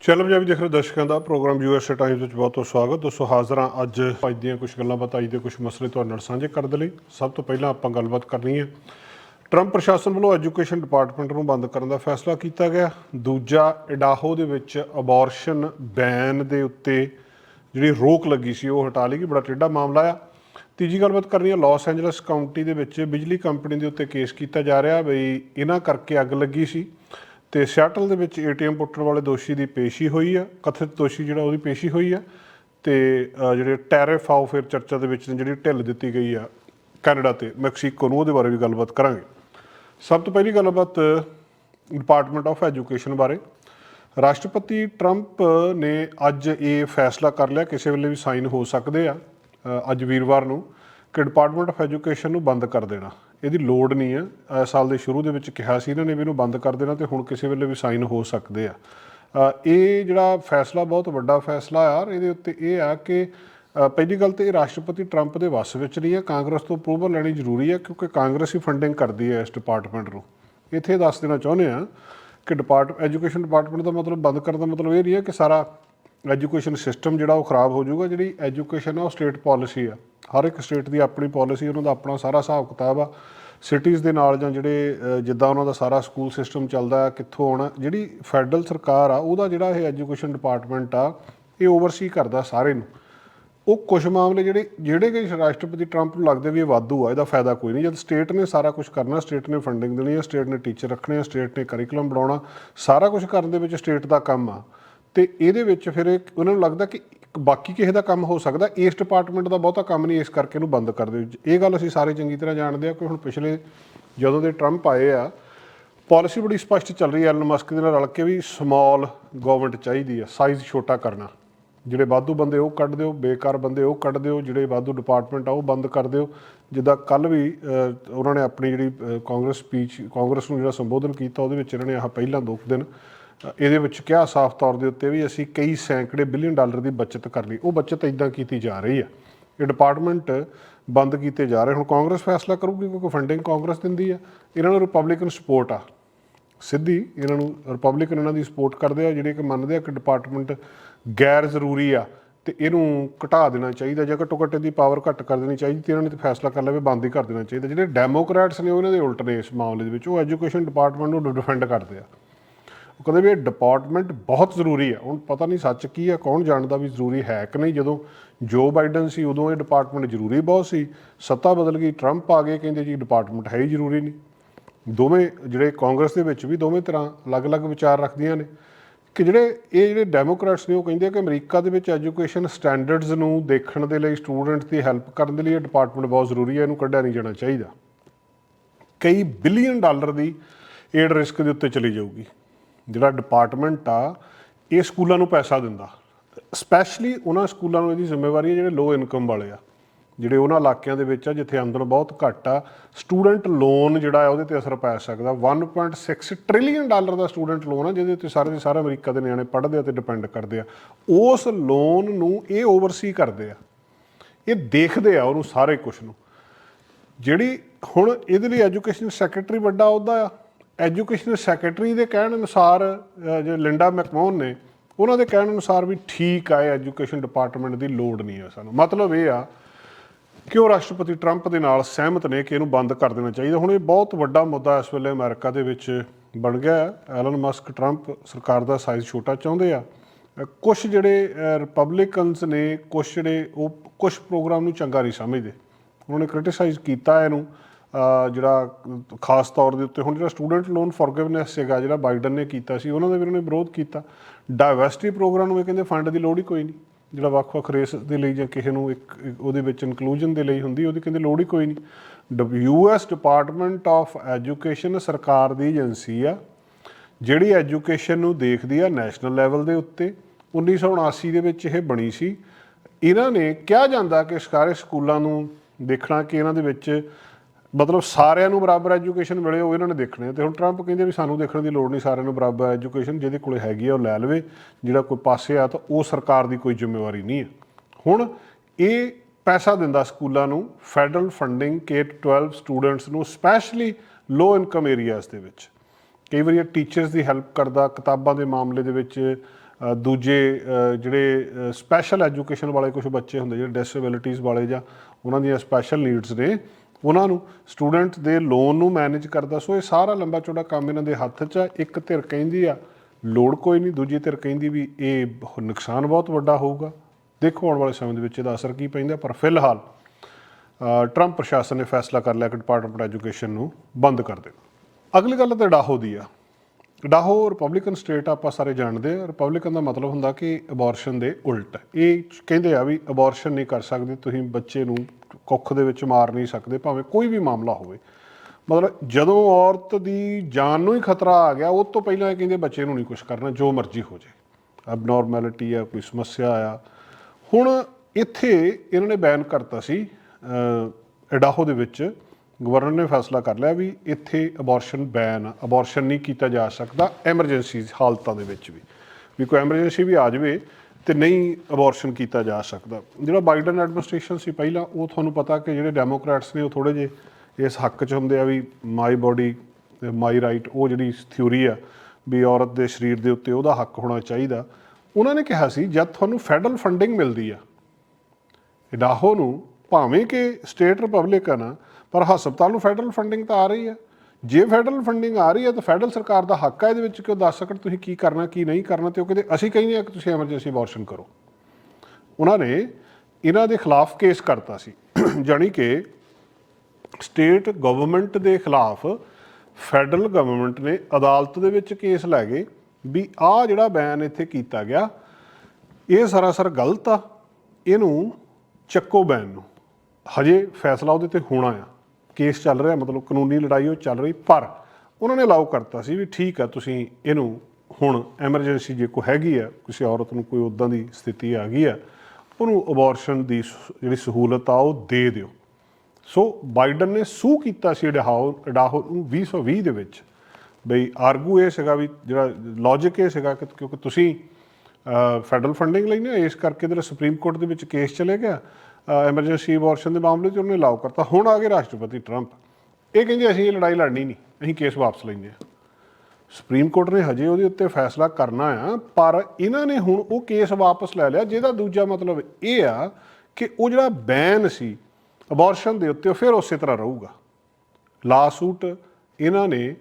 Channel Punjabi ਦੇਖ ਰਹੇ ਦਰਸ਼ਕਾਂ ਦਾ ਪ੍ਰੋਗਰਾਮ ਯੂਐਸਏ ਟਾਈਮਜ਼ ਵਿੱਚ ਬਹੁਤ ਬਹੁਤ ਸਵਾਗਤ। ਦੋਸਤੋ, ਹਾਜ਼ਰਾਂ ਅੱਜ ਅੱਜ ਦੀਆਂ ਕੁਝ ਗੱਲਾਂ ਬਾਤਾਂ ਅੱਜ ਦੇ ਕੁਝ ਮਸਲੇ ਤੁਹਾਡੇ ਨਾਲ ਸਾਂਝੇ ਕਰਨ ਦੇ ਲਈ। ਸਭ ਤੋਂ ਪਹਿਲਾਂ ਆਪਾਂ ਗੱਲਬਾਤ ਕਰਨੀ ਹੈ। ਟਰੰਪ ਪ੍ਰਸ਼ਾਸਨ ਵੱਲੋਂ ਐਜੂਕੇਸ਼ਨ ਡਿਪਾਰਟਮੈਂਟ ਨੂੰ ਬੰਦ ਕਰਨ ਦਾ ਫੈਸਲਾ ਕੀਤਾ ਗਿਆ। ਦੂਜਾ ਇਡਾਹੋ ਦੇ ਵਿੱਚ ਅਬੋਰਸ਼ਨ ਬੈਨ ਦੇ ਉੱਤੇ ਜਿਹੜੀ ਰੋਕ ਲੱਗੀ ਸੀ, ਉਹ ਹਟਾ ਲਈ ਗਈ। ਬੜਾ ਟੇਢਾ ਮਾਮਲਾ ਆ। ਤੀਜੀ ਗੱਲਬਾਤ ਕਰਨੀ ਹੈ ਲਾਸ ਐਂਜਲਸ ਕਾਉਂਟੀ ਦੇ ਵਿੱਚ ਬਿਜਲੀ ਕੰਪਨੀ ਦੇ ਉੱਤੇ ਕੇਸ ਕੀਤਾ ਜਾ ਰਿਹਾ, ਬਈ ਇਹਨਾਂ ਕਰਕੇ ਅੱਗ ਲੱਗੀ ਸੀ। ਤੇ ਸਿਆਟਲ ਦੇ ਵਿੱਚ ਏਟੀਐਮ ਪੁੱਟਣ ਵਾਲੇ ਦੋਸ਼ੀ ਦੀ ਪੇਸ਼ੀ ਹੋਈ ਆ, ਕਥਿਤ ਦੋਸ਼ੀ ਜਿਹੜਾ ਉਹਦੀ ਪੇਸ਼ੀ ਹੋਈ ਆ ਤੇ ਜਿਹੜੇ ਟੈਰਿਫ ਆਓ ਫਿਰ ਚਰਚਾ ਦੇ ਵਿੱਚ ਜਿਹੜੀ ਢਿੱਲ ਦਿੱਤੀ ਗਈ ਆ ਕੈਨੇਡਾ ਤੇ ਮੈਕਸੀਕੋ ਨੂੰ, ਉਹਦੇ ਬਾਰੇ ਵੀ ਗੱਲਬਾਤ ਕਰਾਂਗੇ। ਸਭ ਤੋਂ ਪਹਿਲੀ ਗੱਲਬਾਤ ਡਿਪਾਰਟਮੈਂਟ ਆਫ ਐਜੂਕੇਸ਼ਨ ਬਾਰੇ। ਰਾਸ਼ਟਰਪਤੀ ਟਰੰਪ ਨੇ ਅੱਜ ਇਹ ਫੈਸਲਾ ਕਰ ਲਿਆ, ਕਿਸੇ ਵੇਲੇ ਵੀ ਸਾਈਨ ਹੋ ਸਕਦੇ ਆ ਅੱਜ ਵੀਰਵਾਰ ਨੂੰ, ਕਿ ਡਿਪਾਰਟਮੈਂਟ ਆਫ ਐਜੂਕੇਸ਼ਨ ਨੂੰ ਬੰਦ ਕਰ ਦੇਣਾ। ਇਹਦੀ ਲੋੜ ਨਹੀਂ ਆ ਇਸ ਸਾਲ ਦੇ ਸ਼ੁਰੂ ਦੇ ਵਿੱਚ ਕਿਹਾ ਸੀ ਇਹਨਾਂ ਨੇ ਵੀ ਇਹਨੂੰ ਬੰਦ ਕਰ ਦੇਣਾ ਤੇ ਹੁਣ ਕਿਸੇ ਵੇਲੇ ਵੀ ਸਾਈਨ ਹੋ ਸਕਦੇ ਆ। ਇਹ ਜਿਹੜਾ ਫੈਸਲਾ ਬਹੁਤ ਵੱਡਾ ਫੈਸਲਾ ਆ, ਔਰ ਇਹਦੇ ਉੱਤੇ ਇਹ ਆ ਕਿ ਪਹਿਲੀ ਗੱਲ ਤੇ ਇਹ ਰਾਸ਼ਟਰਪਤੀ ਟਰੰਪ ਦੇ ਵੱਸ ਵਿੱਚ ਨਹੀਂ ਹੈ। ਕਾਂਗਰਸ ਤੋਂ ਅਪਰੂਵਲ ਲੈਣੀ ਜ਼ਰੂਰੀ ਹੈ ਕਿਉਂਕਿ ਕਾਂਗਰਸ ਹੀ ਫੰਡਿੰਗ ਕਰਦੀ ਹੈ ਇਸ ਡਿਪਾਰਟਮੈਂਟ ਨੂੰ। ਇੱਥੇ ਦੱਸ ਦੇਣਾ ਚਾਹੁੰਦੇ ਆ ਕਿ ਡਿਪਾਰਟ ਐਜੂਕੇਸ਼ਨ ਡਿਪਾਰਟਮੈਂਟ ਦਾ ਮਤਲਬ ਬੰਦ ਕਰਨ ਦਾ ਮਤਲਬ ਇਹ ਨਹੀਂ ਹੈ ਕਿ ਸਾਰਾ ਐਜੂਕੇਸ਼ਨ ਸਿਸਟਮ ਜਿਹੜਾ ਉਹ ਖਰਾਬ ਹੋ ਜਾਊਗਾ, ਜਿਹੜੀ ਐਜੂਕੇਸ਼ਨ ਆ ਉਹ ਸਟੇਟ ਪਾਲਿਸੀ ਆ। ਹਰ ਇੱਕ ਸਟੇਟ ਦੀ ਆਪਣੀ ਪਾਲਿਸੀ ਉਹਨਾਂ ਦਾ ਆਪਣਾ ਸਾਰਾ ਹਿਸਾਬ ਕਿਤਾਬ ਆ। ਸਿਟੀਜ਼ ਦੇ ਨਾਲ ਜਾਂ ਜਿਹੜੇ ਜਿੱਦਾਂ ਉਹਨਾਂ ਦਾ ਸਾਰਾ ਸਕੂਲ ਸਿਸਟਮ ਚੱਲਦਾ ਆ, ਕਿੱਥੋਂ ਆਉਣਾ, ਜਿਹੜੀ ਫੈਡਰਲ ਸਰਕਾਰ ਆ, ਉਹਦਾ ਜਿਹੜਾ ਇਹ ਐਜੂਕੇਸ਼ਨ ਡਿਪਾਰਟਮੈਂਟ ਆ, ਇਹ ਓਵਰਸੀ ਕਰਦਾ ਸਾਰੇ ਨੂੰ। ਉਹ ਕੁਝ ਮਾਮਲੇ ਜਿਹੜੇ ਜਿਹੜੇ ਕਿ ਰਾਸ਼ਟਰਪਤੀ ਟਰੰਪ ਨੂੰ ਲੱਗਦੇ ਵੀ ਇਹ ਵਾਧੂ ਆ, ਇਹਦਾ ਫਾਇਦਾ ਕੋਈ ਨਹੀਂ। ਜਦ ਸਟੇਟ ਨੇ ਸਾਰਾ ਕੁਝ ਕਰਨਾ ਸਟੇਟ ਨੇ ਫੰਡਿੰਗ ਦੇਣੀ ਹੈ ਸਟੇਟ ਨੇ ਟੀਚਰ ਰੱਖਣੇ ਆ ਸਟੇਟ ਨੇ ਕਰਿਕੂਲਮ ਬਣਾਉਣਾ, ਸਾਰਾ ਕੁਝ ਕਰਨ ਦੇ ਵਿੱਚ ਸਟੇਟ ਦਾ ਕੰਮ ਆ। ਤੇ ਇਹਦੇ ਵਿੱਚ ਫਿਰ ਉਹਨਾਂ ਨੂੰ ਲੱਗਦਾ ਕਿ ਬਾਕੀ ਕਿਸੇ ਦਾ ਕੰਮ ਹੋ ਸਕਦਾ, ਇਸ ਡਿਪਾਰਟਮੈਂਟ ਦਾ ਬਹੁਤਾ ਕੰਮ ਨਹੀਂ, ਇਸ ਕਰਕੇ ਇਹਨੂੰ ਬੰਦ ਕਰ ਦਿਓ। ਇਹ ਗੱਲ ਅਸੀਂ ਸਾਰੇ ਚੰਗੀ ਤਰ੍ਹਾਂ ਜਾਣਦੇ ਆ ਕਿ ਹੁਣ ਪਿਛਲੇ ਜਦੋਂ ਦੇ ਟਰੰਪ ਆਏ ਆ ਪਾਲਿਸੀ ਬੜੀ ਸਪਸ਼ਟ ਚੱਲ ਰਹੀ ਹੈ ਐਲਨ ਮਸਕ ਦੇ ਨਾਲ ਰਲ ਕੇ ਵੀ ਸਮਾਲ ਗਵਰਨਮੈਂਟ ਚਾਹੀਦੀ ਆ ਸਾਈਜ਼ ਛੋਟਾ ਕਰਨਾ। ਜਿਹੜੇ ਵਾਧੂ ਬੰਦੇ ਉਹ ਕੱਢ ਦਿਓ, ਬੇਕਾਰ ਬੰਦੇ ਉਹ ਕੱਢ ਦਿਓ, ਜਿਹੜੇ ਵਾਧੂ ਡਿਪਾਰਟਮੈਂਟ ਆ ਉਹ ਬੰਦ ਕਰ ਦਿਓ। ਜਿੱਦਾਂ ਕੱਲ ਵੀ ਉਹਨਾਂ ਨੇ ਆਪਣੀ ਜਿਹੜੀ ਕਾਂਗਰਸ ਸਪੀਚ ਕਾਂਗਰਸ ਨੂੰ ਜਿਹੜਾ ਸੰਬੋਧਨ ਕੀਤਾ, ਉਹਦੇ ਵਿੱਚ ਇਹਨਾਂ ਨੇ ਆਹ ਪਹਿਲਾਂ ਦੋ ਕੁ ਦਿਨ ਇਹਦੇ ਵਿੱਚ ਕਿਹਾ ਸਾਫ਼ ਤੌਰ ਦੇ ਉੱਤੇ ਵੀ ਅਸੀਂ ਕਈ ਸੈਂਕੜੇ ਬਿਲੀਅਨ ਡਾਲਰ ਦੀ ਬਚਤ ਕਰ ਲਈ। ਉਹ ਬਚਤ ਇਦਾਂ ਕੀਤੀ ਜਾ ਰਹੀ ਆ। ਇਹ ਡਿਪਾਰਟਮੈਂਟ ਬੰਦ ਕੀਤੇ ਜਾ ਰਹੇ। ਹੁਣ ਕਾਂਗਰਸ ਫੈਸਲਾ ਕਰੂਗੀ ਕਿਉਂਕਿ ਫੰਡਿੰਗ ਕਾਂਗਰਸ ਦਿੰਦੀ ਆ। ਇਹਨਾਂ ਨੂੰ ਰਿਪਬਲਿਕਨ ਸਪੋਰਟ ਆ। ਸਿੱਧੀ ਇਹਨਾਂ ਨੂੰ ਰਿਪਬਲਿਕਨ ਇਹਨਾਂ ਦੀ ਸਪੋਰਟ ਕਰਦੇ ਆ, ਜਿਹੜੇ ਕਿ ਮੰਨਦੇ ਆ ਕਿ ਡਿਪਾਰਟਮੈਂਟ ਗੈਰ ਜ਼ਰੂਰੀ ਆ ਤੇ ਇਹਨੂੰ ਘਟਾ ਦੇਣਾ ਚਾਹੀਦਾ ਜਾਂ ਘੱਟੋ ਘੱਟ ਦੀ ਪਾਵਰ ਘੱਟ ਕਰ ਦੇਣੀ ਚਾਹੀਦੀ ਤੇ ਇਹਨਾਂ ਨੇ ਤੇ ਫੈਸਲਾ ਕਰ ਲਿਆ ਵੀ ਬੰਦ ਹੀ ਕਰ ਦੇਣਾ ਚਾਹੀਦਾ। ਜਿਹੜੇ ਡੈਮੋਕ੍ਰੈਟਸ ਨੇ ਉਹਨਾਂ ਦੇ ਉਲਟ ਨੇ ਇਸ ਮਾਮਲੇ ਦੇ ਵਿੱਚ। ਉਹ ਐਜੂਕੇਸ਼ਨ ਡਿਪਾਰਟਮੈਂਟ ਨੂੰ ਡਿਫੈਂਡ ਕਰਦੇ ਆ। ਉਹ ਕਹਿੰਦੇ ਵੀ ਇਹ ਡਿਪਾਰਟਮੈਂਟ ਬਹੁਤ ਜ਼ਰੂਰੀ ਹੈ। ਹੁਣ ਪਤਾ ਨਹੀਂ ਸੱਚ ਕੀ ਹੈ, ਕੌਣ ਜਾਣਦਾ ਵੀ ਜ਼ਰੂਰੀ ਹੈ ਕਿ ਨਹੀਂ। ਜਦੋਂ ਜੋ ਬਾਈਡਨ ਸੀ, ਉਦੋਂ ਇਹ ਡਿਪਾਰਟਮੈਂਟ ਜ਼ਰੂਰੀ ਬਹੁਤ ਸੀ। ਸੱਤਾ ਬਦਲ ਗਈ ਟਰੰਪ ਆ ਗਏ, ਕਹਿੰਦੇ ਜੀ ਡਿਪਾਰਟਮੈਂਟ ਹੈ ਹੀ ਜ਼ਰੂਰੀ ਨਹੀਂ। ਦੋਵੇਂ ਜਿਹੜੇ ਕਾਂਗਰਸ ਦੇ ਵਿੱਚ ਵੀ ਦੋਵੇਂ ਤਰ੍ਹਾਂ ਅਲੱਗ-ਅਲੱਗ ਵਿਚਾਰ ਰੱਖਦੀਆਂ ਨੇ। ਕਿ ਜਿਹੜੇ ਇਹ ਜਿਹੜੇ ਡੈਮੋਕ੍ਰੈਟਸ ਨੇ, ਉਹ ਕਹਿੰਦੇ ਆ ਕਿ ਅਮਰੀਕਾ ਦੇ ਵਿੱਚ ਐਜੂਕੇਸ਼ਨ ਸਟੈਂਡਰਡਸ ਨੂੰ ਦੇਖਣ ਦੇ ਲਈ ਸਟੂਡੈਂਟਸ ਦੀ ਹੈਲਪ ਕਰਨ ਦੇ ਲਈ ਇਹ ਡਿਪਾਰਟਮੈਂਟ ਬਹੁਤ ਜ਼ਰੂਰੀ ਹੈ। ਇਹਨੂੰ ਕੱਢਿਆ ਨਹੀਂ ਜਾਣਾ ਚਾਹੀਦਾ। ਕਈ ਬਿਲੀਅਨ ਡਾਲਰ ਦੀ ਏਡ ਰਿਸਕ ਦੇ ਉੱਤੇ ਚਲੀ ਜਾਊਗੀ। ਜਿਹੜਾ ਡਿਪਾਰਟਮੈਂਟ ਆ, ਇਹ ਸਕੂਲਾਂ ਨੂੰ ਪੈਸਾ ਦਿੰਦਾ। ਸਪੈਸ਼ਲੀ ਉਹਨਾਂ ਸਕੂਲਾਂ ਨੂੰ ਇਹਦੀ ਜ਼ਿੰਮੇਵਾਰੀ ਹੈ ਜਿਹੜੇ ਲੋ ਇਨਕਮ ਵਾਲੇ ਆ। ਜਿਹੜੇ ਉਹਨਾਂ ਇਲਾਕਿਆਂ ਦੇ ਵਿੱਚ ਆ, ਜਿੱਥੇ ਆਮਦਨ ਬਹੁਤ ਘੱਟ ਆ ਸਟੂਡੈਂਟ ਲੋਨ ਜਿਹੜਾ ਆ, ਉਹਦੇ ਤੇ ਅਸਰ ਪੈ ਸਕਦਾ। 1.6 ਟ੍ਰਿਲੀਅਨ ਡਾਲਰ ਦਾ ਸਟੂਡੈਂਟ ਲੋਨ ਆ, ਜਿਹਦੇ ਉੱਤੇ ਸਾਰੇ ਦੇ ਸਾਰੇ ਅਮਰੀਕਾ ਦੇ ਨਿਆਣੇ ਪੜ੍ਹਦੇ ਆ ਤੇ ਡਿਪੈਂਡ ਕਰਦੇ ਆ। ਉਸ ਲੋਨ ਨੂੰ ਇਹ ਓਵਰਸੀ ਕਰਦੇ ਆ। ਇਹ ਦੇਖਦੇ ਆ ਉਹਨੂੰ ਸਾਰੇ ਕੁਝ ਨੂੰ। ਜਿਹੜੀ ਹੁਣ ਇਹਦੇ ਲਈ ਐਜੂਕੇਸ਼ਨ ਸੈਕਟਰੀ ਵੱਡਾ ਅਹੁਦਾ ਆ। ਐਜੂਕੇਸ਼ਨ ਸੈਕਟਰੀ ਦੇ ਕਹਿਣ ਅਨੁਸਾਰ ਅ, ਜੋ ਲਿੰਡਾ ਮੈਕਮੋਨ ਨੇ ਉਹਨਾਂ ਦੇ ਕਹਿਣ ਅਨੁਸਾਰ ਵੀ ਠੀਕ ਆ ਐਜੂਕੇਸ਼ਨ ਡਿਪਾਰਟਮੈਂਟ ਦੀ ਲੋੜ ਨਹੀਂ ਹੈ ਸਾਨੂੰ। ਮਤਲਬ ਇਹ ਆ ਕਿ ਉਹ ਰਾਸ਼ਟਰਪਤੀ ਟਰੰਪ ਦੇ ਨਾਲ ਸਹਿਮਤ ਨੇ ਕਿ ਇਹਨੂੰ ਬੰਦ ਕਰ ਦੇਣਾ ਚਾਹੀਦਾ। ਹੁਣ ਇਹ ਬਹੁਤ ਵੱਡਾ ਮੁੱਦਾ ਇਸ ਵੇਲੇ ਅਮਰੀਕਾ ਦੇ ਵਿੱਚ ਬਣ ਗਿਆ ਐਲਨ ਮਸਕ ਟਰੰਪ ਸਰਕਾਰ ਦਾ ਸਾਈਜ਼ ਛੋਟਾ ਚਾਹੁੰਦੇ ਆ। ਕੁਝ ਜਿਹੜੇ ਰਿਪਬਲਿਕਨਸ ਨੇ ਕੁਝ ਜਿਹੜੇ ਉਹ ਕੁਝ ਪ੍ਰੋਗਰਾਮ ਨੂੰ ਚੰਗਾ ਨਹੀਂ ਸਮਝਦੇ। ਉਹਨਾਂ ਨੇ ਕ੍ਰਿਟਿਸਾਈਜ਼ ਕੀਤਾ ਇਹਨੂੰ। ਜਿਹੜਾ ਖਾਸ ਤੌਰ ਦੇ ਉੱਤੇ ਹੁਣ ਜਿਹੜਾ ਸਟੂਡੈਂਟ ਲੋਨ ਫੋਰਗਿਵਨੈਸ ਸੀਗਾ ਜਿਹੜਾ ਬਾਈਡਨ ਨੇ ਕੀਤਾ ਸੀ, ਉਹਨਾਂ ਦਾ ਵੀ ਉਹਨਾਂ ਨੇ ਵਿਰੋਧ ਕੀਤਾ। ਡਾਈਵਰਸਿਟੀ ਪ੍ਰੋਗਰਾਮ ਨੂੰ ਇਹ ਕਹਿੰਦੇ ਫੰਡ ਦੀ ਲੋੜ ਹੀ ਕੋਈ ਨਹੀਂ। ਜਿਹੜਾ ਵੱਖ-ਵੱਖ ਰੇਸ ਦੇ ਲਈ ਜਾਂ ਕਿਸੇ ਨੂੰ ਇੱਕ ਇੱਕ ਉਹਦੇ ਵਿੱਚ ਇਨਕਲੂਜਨ ਦੇ ਲਈ ਹੁੰਦੀ, ਉਹਦੀ ਕਹਿੰਦੇ ਲੋੜ ਹੀ ਕੋਈ ਨਹੀਂ। ਯੂਐਸ ਡਿਪਾਰਟਮੈਂਟ ਆਫ ਐਜੂਕੇਸ਼ਨ ਸਰਕਾਰ ਦੀ ਏਜੰਸੀ ਆ, ਜਿਹੜੀ ਐਜੂਕੇਸ਼ਨ ਨੂੰ ਦੇਖਦੀ ਆ ਨੈਸ਼ਨਲ ਲੈਵਲ ਦੇ ਉੱਤੇ 1979 ਦੇ ਵਿੱਚ ਇਹ ਬਣੀ ਸੀ। ਇਹਨਾਂ ਨੇ ਕਿਹਾ ਜਾਂਦਾ ਕਿ ਸਾਰੇ ਸਕੂਲਾਂ ਨੂੰ ਦੇਖਣਾ ਕਿ ਇਹਨਾਂ ਦੇ ਵਿੱਚ ਮਤਲਬ ਸਾਰਿਆਂ ਨੂੰ ਬਰਾਬਰ ਐਜੂਕੇਸ਼ਨ ਮਿਲੇ ਉਹ ਇਹਨਾਂ ਨੇ ਦੇਖਣੇ ਆ। ਤੇ ਹੁਣ ਟਰੰਪ ਕਹਿੰਦੇ ਵੀ ਸਾਨੂੰ ਦੇਖਣ ਦੀ ਲੋੜ ਨਹੀਂ, ਸਾਰਿਆਂ ਨੂੰ ਬਰਾਬਰ ਐਜੂਕੇਸ਼ਨ ਜਿਹਦੇ ਕੋਲੇ ਹੈਗੀ ਆ, ਉਹ ਲੈ ਲਵੇ। ਜਿਹੜਾ ਕੋਈ ਪਾਸੇ ਆ ਤਾਂ ਉਹ ਸਰਕਾਰ ਦੀ ਕੋਈ ਜ਼ਿੰਮੇਵਾਰੀ ਨਹੀਂ ਹੈ ਹੁਣ ਇਹ ਪੈਸਾ ਦਿੰਦਾ ਸਕੂਲਾਂ ਨੂੰ, ਫੈਡਰਲ ਫੰਡਿੰਗ K12 ਸਟੂਡੈਂਟਸ ਨੂੰ, ਸਪੈਸ਼ਲੀ ਲੋ ਇਨਕਮ ਏਰੀਆਜ਼ ਦੇ ਵਿੱਚ। ਕਈ ਵਾਰੀ ਟੀਚਰਸ ਦੀ ਹੈਲਪ ਕਰਦਾ, ਕਿਤਾਬਾਂ ਦੇ ਮਾਮਲੇ ਦੇ ਵਿੱਚ ਦੂਜੇ ਜਿਹੜੇ ਸਪੈਸ਼ਲ ਐਜੂਕੇਸ਼ਨ ਵਾਲੇ ਕੁਝ ਬੱਚੇ ਹੁੰਦੇ, ਜਿਹੜੇ ਡਿਸੇਬਿਲਿਟੀਜ਼ ਵਾਲੇ ਜਾਂ ਉਹਨਾਂ ਦੀਆਂ ਸਪੈਸ਼ਲ ਨੀਡਸ ਨੇ ਉਹਨਾਂ ਨੂੰ, ਸਟੂਡੈਂਟ ਦੇ ਲੋਨ ਨੂੰ ਮੈਨੇਜ ਕਰਦਾ। ਸੋ ਇਹ ਸਾਰਾ ਲੰਬਾ ਚੌੜਾ ਕੰਮ ਇਹਨਾਂ ਦੇ ਹੱਥ 'ਚ ਆ। ਇੱਕ ਧਿਰ ਕਹਿੰਦੀ ਆ, ਲੋੜ ਕੋਈ ਨਹੀਂ। ਦੂਜੀ ਧਿਰ ਕਹਿੰਦੀ ਵੀ ਇਹ ਨੁਕਸਾਨ ਬਹੁਤ ਵੱਡਾ ਹੋਊਗਾ। ਦੇਖੋ ਆਉਣ ਵਾਲੇ ਸਮੇਂ ਦੇ ਵਿੱਚ ਇਹਦਾ ਅਸਰ ਕੀ ਪੈਂਦਾ, ਪਰ ਫਿਲਹਾਲ ਟਰੰਪ ਪ੍ਰਸ਼ਾਸਨ ਨੇ ਫੈਸਲਾ ਕਰ ਲਿਆ ਕਿ ਡਿਪਾਰਟਮੈਂਟ ਐਜੂਕੇਸ਼ਨ ਨੂੰ ਬੰਦ ਕਰ ਦੇਣਾ। ਅਗਲੀ ਗੱਲ ਤੇ ਡਾਹੋ ਦੀ ਆ। ਡਾਹੋ ਰਿਪਬਲਿਕਨ ਸਟੇਟ ਆਪਾਂ ਸਾਰੇ ਜਾਣਦੇ ਆ ਰਿਪਬਲਿਕਨ ਦਾ ਮਤਲਬ ਹੁੰਦਾ ਕਿ ਅਬੋਰਸ਼ਨ ਦੇ ਉਲਟ। ਇਹ ਕਹਿੰਦੇ ਆ ਵੀ ਅਬੋਰਸ਼ਨ ਨਹੀਂ ਕਰ ਸਕਦੇ, ਤੁਸੀਂ ਬੱਚੇ ਨੂੰ ਕੁੱਖ ਦੇ ਵਿੱਚ ਮਾਰ ਨਹੀਂ ਸਕਦੇ, ਭਾਵੇਂ ਕੋਈ ਵੀ ਮਾਮਲਾ ਹੋਵੇ। ਮਤਲਬ ਜਦੋਂ ਔਰਤ ਦੀ ਜਾਨ ਨੂੰ ਹੀ ਖਤਰਾ ਆ ਗਿਆ, ਉਹ ਤੋਂ ਪਹਿਲਾਂ ਇਹ ਕਹਿੰਦੇ ਬੱਚੇ ਨੂੰ ਨਹੀਂ ਕੁਝ ਕਰਨਾ, ਜੋ ਮਰਜ਼ੀ ਹੋ ਜਾਏ। ਅਬਨੋਰਮੈਲਿਟੀ ਆ, ਕੋਈ ਸਮੱਸਿਆ ਆ। ਹੁਣ ਇੱਥੇ ਇਹਨਾਂ ਨੇ ਬੈਨ ਕਰਤਾ ਸੀ ਐਡਾਹੋ ਦੇ ਵਿੱਚ ਗਵਰਨਰ ਨੇ ਫੈਸਲਾ ਕਰ ਲਿਆ ਵੀ ਇੱਥੇ ਅਬੋਰਸ਼ਨ ਬੈਨ ਆ ਅਬੋਰਸ਼ਨ ਨਹੀਂ ਕੀਤਾ ਜਾ ਸਕਦਾ ਐਮਰਜੈਂਸੀ ਹਾਲਤਾਂ ਦੇ ਵਿੱਚ ਵੀ। ਵੀ ਕੋਈ ਐਮਰਜੈਂਸੀ ਵੀ ਆ ਜਾਵੇ ਤੇ ਨਹੀਂ ਅਬੋਰਸ਼ਨ ਕੀਤਾ ਜਾ ਸਕਦਾ। ਜਿਹੜਾ ਬਾਈਡਨ ਐਡਮਿਨਿਸਟ੍ਰੇਸ਼ਨ ਸੀ ਪਹਿਲਾਂ, ਉਹ ਤੁਹਾਨੂੰ ਪਤਾ ਕਿ ਜਿਹੜੇ ਡੈਮੋਕ੍ਰੈਟਸ ਨੇ ਉਹ ਥੋੜੇ ਜੇ ਇਸ ਹੱਕ 'ਚ ਹੁੰਦੇ ਆ ਵੀ ਮਾਈ ਬੋਡੀ ਮਾਈ ਰਾਈਟ ਉਹ ਜਿਹੜੀ ਥਿਊਰੀ ਆ ਵੀ ਔਰਤ ਦੇ ਸਰੀਰ ਦੇ ਉੱਤੇ ਉਹਦਾ ਹੱਕ ਹੋਣਾ ਚਾਹੀਦਾ। ਉਹਨਾਂ ਨੇ ਕਿਹਾ ਸੀ, ਜਦ ਤੁਹਾਨੂੰ ਫੈਡਰਲ ਫੰਡਿੰਗ ਮਿਲਦੀ ਆ, ਇਡਾਹੋ ਨੂੰ, ਭਾਵੇਂ ਕਿ ਸਟੇਟ ਰਿਪਬਲਿਕਨ ਆ ਪਰ ਹਸਪਤਾਲ ਨੂੰ ਫੈਡਰਲ ਫੰਡਿੰਗ ਤਾਂ ਆ ਰਹੀ ਹੈ। ਜੇ ਫੈਡਰਲ ਫੰਡਿੰਗ ਆ ਰਹੀ ਹੈ ਤਾਂ ਫੈਡਰਲ ਸਰਕਾਰ ਦਾ ਹੱਕ ਹੈ ਇਹਦੇ ਵਿੱਚ ਕਿ ਉਹ ਦੱਸ ਸਕਣ ਤੁਸੀਂ ਕੀ ਕਰਨਾ, ਕੀ ਨਹੀਂ ਕਰਨਾ ਤੇ ਉਹ ਕਹਿੰਦੇ ਅਸੀਂ ਕਹਿੰਦੇ ਆ ਕਿ ਤੁਸੀਂ ਐਮਰਜੈਂਸੀ ਅਬੋਰਸ਼ਨ ਕਰੋ। ਉਹਨਾਂ ਨੇ ਇਹਨਾਂ ਦੇ ਖਿਲਾਫ ਕੇਸ ਕਰਤਾ ਸੀ। ਜਾਣੀ ਕਿ ਸਟੇਟ ਗਵਰਨਮੈਂਟ ਦੇ ਖਿਲਾਫ ਫੈਡਰਲ ਗਵਰਨਮੈਂਟ ਨੇ ਅਦਾਲਤ ਦੇ ਵਿੱਚ ਕੇਸ ਲੈ ਗਏ ਵੀ ਆਹ ਜਿਹੜਾ ਬੈਨ ਇੱਥੇ ਕੀਤਾ ਗਿਆ, ਇਹ ਸਰਾਸਰ ਗਲਤ ਆ, ਇਹਨੂੰ ਚੱਕੋ ਬੈਨ ਨੂੰ। ਹਜੇ ਫੈਸਲਾ ਉਹਦੇ ਤੇ ਹੋਣਾ ਆ। ਕੇਸ ਚੱਲ ਰਿਹਾ, ਮਤਲਬ ਕਾਨੂੰਨੀ ਲੜਾਈ ਉਹ ਚੱਲ ਰਹੀ, ਪਰ ਉਹਨਾਂ ਨੇ ਅਲਾਉ ਕਰਤਾ ਸੀ ਵੀ ਠੀਕ ਆ, ਤੁਸੀਂ ਇਹਨੂੰ ਹੁਣ ਐਮਰਜੈਂਸੀ ਜੇ ਕੋਈ ਹੈਗੀ ਆ, ਕਿਸੇ ਔਰਤ ਨੂੰ ਕੋਈ ਉਦਾਂ ਦੀ ਸਥਿਤੀ ਆ ਗਈ ਆ, ਉਹਨੂੰ ਅਬੋਰਸ਼ਨ ਦੀ ਜਿਹੜੀ ਸਹੂਲਤ ਆ, ਉਹ ਦੇ ਦਿਓ। ਸੋ ਬਾਈਡਨ ਨੇ ਸੂ ਕੀਤਾ ਸੀ ਡਾਹੋ ਡਾਹੋ ਨੂੰ 2020 ਦੇ ਵਿੱਚ। ਬਈ ਆਰਗੂ ਇਹ ਸੀਗਾ ਵੀ ਜਿਹੜਾ ਲੌਜੀਕ ਇਹ ਸੀਗਾ ਕਿ ਕਿਉਂਕਿ ਤੁਸੀਂ ਫੈਡਰਲ ਫੰਡਿੰਗ ਲਈ ਨਾ, ਇਸ ਕਰਕੇ ਜਿਹੜਾ ਸੁਪਰੀਮ ਕੋਰਟ ਦੇ ਵਿੱਚ ਕੇਸ ਚਲੇ ਗਿਆ ਐਮਰਜੈਂਸੀ ਅਬੋਰਸ਼ਨ ਦੇ ਮਾਮਲੇ 'ਚ ਉਹਨੇ ਲਾਉ ਕਰਤਾ। ਹੁਣ ਆ ਗਏ ਰਾਸ਼ਟਰਪਤੀ ਟਰੰਪ। ਇਹ ਕਹਿੰਦੇ ਅਸੀਂ ਇਹ ਲੜਾਈ ਲੜਨੀ ਨਹੀਂ, ਅਸੀਂ ਕੇਸ ਵਾਪਸ ਲੈਂਦੇ ਹਾਂ। ਸੁਪਰੀਮ ਕੋਰਟ ਨੇ ਹਜੇ ਉਹਦੇ ਉੱਤੇ ਫੈਸਲਾ ਕਰਨਾ ਆ, ਪਰ ਇਹਨਾਂ ਨੇ ਹੁਣ ਉਹ ਕੇਸ ਵਾਪਸ ਲੈ ਲਿਆ, ਜਿਹਦਾ ਦੂਜਾ ਮਤਲਬ ਇਹ ਆ ਕਿ ਉਹ ਜਿਹੜਾ ਬੈਨ ਸੀ ਅਬੋਰਸ਼ਨ ਦੇ ਉੱਤੇ, ਉਹ ਫਿਰ ਉਸੇ ਤਰ੍ਹਾਂ ਰਹੂਗਾ। ਲਾਸੂਟ ਇਹਨਾਂ ਨੇ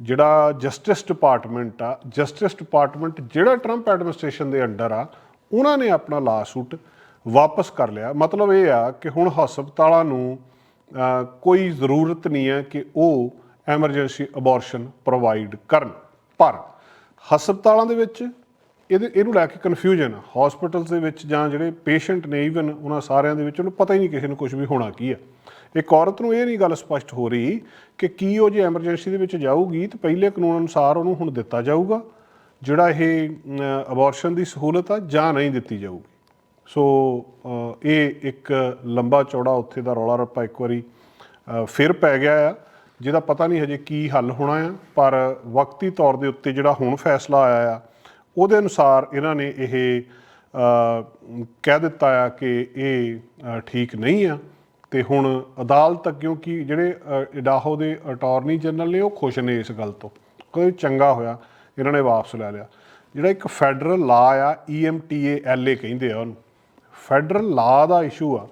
ਜਿਹੜਾ ਜਸਟਿਸ ਡਿਪਾਰਟਮੈਂਟ ਆ ਜਸਟਿਸ ਡਿਪਾਰਟਮੈਂਟ ਜਿਹੜਾ ਟਰੰਪ ਐਡਮਿਨਿਸਟ੍ਰੇਸ਼ਨ ਦੇ ਅੰਡਰ ਆ, ਉਹਨਾਂ ਨੇ ਆਪਣਾ ਲਾ ਸੂਟ ਵਾਪਸ ਕਰ ਲਿਆ। ਮਤਲਬ ਇਹ ਆ ਕਿ ਹੁਣ ਹਸਪਤਾਲਾਂ ਨੂੰ ਕੋਈ ਜ਼ਰੂਰਤ ਨਹੀਂ ਹੈ ਕਿ ਉਹ ਐਮਰਜੈਂਸੀ ਅਬੋਰਸ਼ਨ ਪ੍ਰੋਵਾਈਡ ਕਰਨ। ਪਰ ਹਸਪਤਾਲਾਂ ਦੇ ਵਿੱਚ ਇਹਦੇ, ਇਹਨੂੰ ਲੈ ਕੇ ਕਨਫਿਊਜ਼ਨ ਹਸਪੀਟਲਸ ਦੇ ਵਿੱਚ ਜਾਂ ਜਿਹੜੇ ਪੇਸ਼ੈਂਟ ਨੇ ਈਵਨ ਉਹਨਾਂ ਸਾਰਿਆਂ ਦੇ ਵਿੱਚ, ਉਹਨੂੰ ਪਤਾ ਹੀ ਨਹੀਂ ਕਿਸੇ ਨੂੰ ਕੁਝ ਵੀ ਹੋਣਾ ਕੀ ਹੈ ਇੱਕ ਔਰਤ ਨੂੰ ਇਹ ਨਹੀਂ ਗੱਲ ਸਪਸ਼ਟ ਹੋ ਰਹੀ ਕਿ ਕੀ ਉਹ ਜੇ ਐਮਰਜੈਂਸੀ ਦੇ ਵਿੱਚ ਜਾਊਗੀ ਤਾਂ ਪਹਿਲੇ ਕਾਨੂੰਨ ਅਨੁਸਾਰ ਉਹਨੂੰ ਹੁਣ ਦਿੱਤਾ ਜਾਊਗਾ, ਜਿਹੜਾ ਇਹ ਅਬੋਰਸ਼ਨ ਦੀ ਸਹੂਲਤ ਆ ਜਾਂ ਨਹੀਂ ਦਿੱਤੀ ਜਾਊਗੀ। ਸੋ ਇਹ ਇੱਕ ਲੰਬਾ ਚੌੜਾ ਉੱਥੇ ਦਾ ਰੌਲਾ ਰੱਪਾ ਇੱਕ ਵਾਰੀ ਫਿਰ ਪੈ ਗਿਆ ਆ, ਜਿਹਦਾ ਪਤਾ ਨਹੀਂ ਹਜੇ ਕੀ ਹੱਲ ਹੋਣਾ ਆ, ਪਰ ਵਕਤੀ ਤੌਰ ਦੇ ਉੱਤੇ ਜਿਹੜਾ ਹੁਣ ਫੈਸਲਾ ਆਇਆ ਆ, ਉਹਦੇ ਅਨੁਸਾਰ ਇਹਨਾਂ ਨੇ ਇਹ ਕਹਿ ਦਿੱਤਾ ਆ ਕਿ ਇਹ ਠੀਕ ਨਹੀਂ ਆ, ਤੇ ਹੁਣ ਅਦਾਲਤ ਕਿਉਂਕਿ ਜਿਹੜੇ ਇਡਾਹੋ ਦੇ ਅਟਾਰਨੀ ਜਨਰਲ ਨੇ, ਉਹ ਖੁਸ਼ ਨੇ ਇਸ ਗੱਲ ਤੋਂ, ਕੋਈ ਚੰਗਾ ਹੋਇਆ, ਇਹਨਾਂ ਨੇ ਵਾਪਸ ਲੈ ਲਿਆ। ਜਿਹੜਾ ਇੱਕ ਫੈਡਰਲ ਲਾ ਆ E EMTALA ਕਹਿੰਦੇ ਆ ਉਹਨੂੰ। ਫੈਡਰਲ ਲਾ ਦਾ ਇਸ਼ੂ ਆ,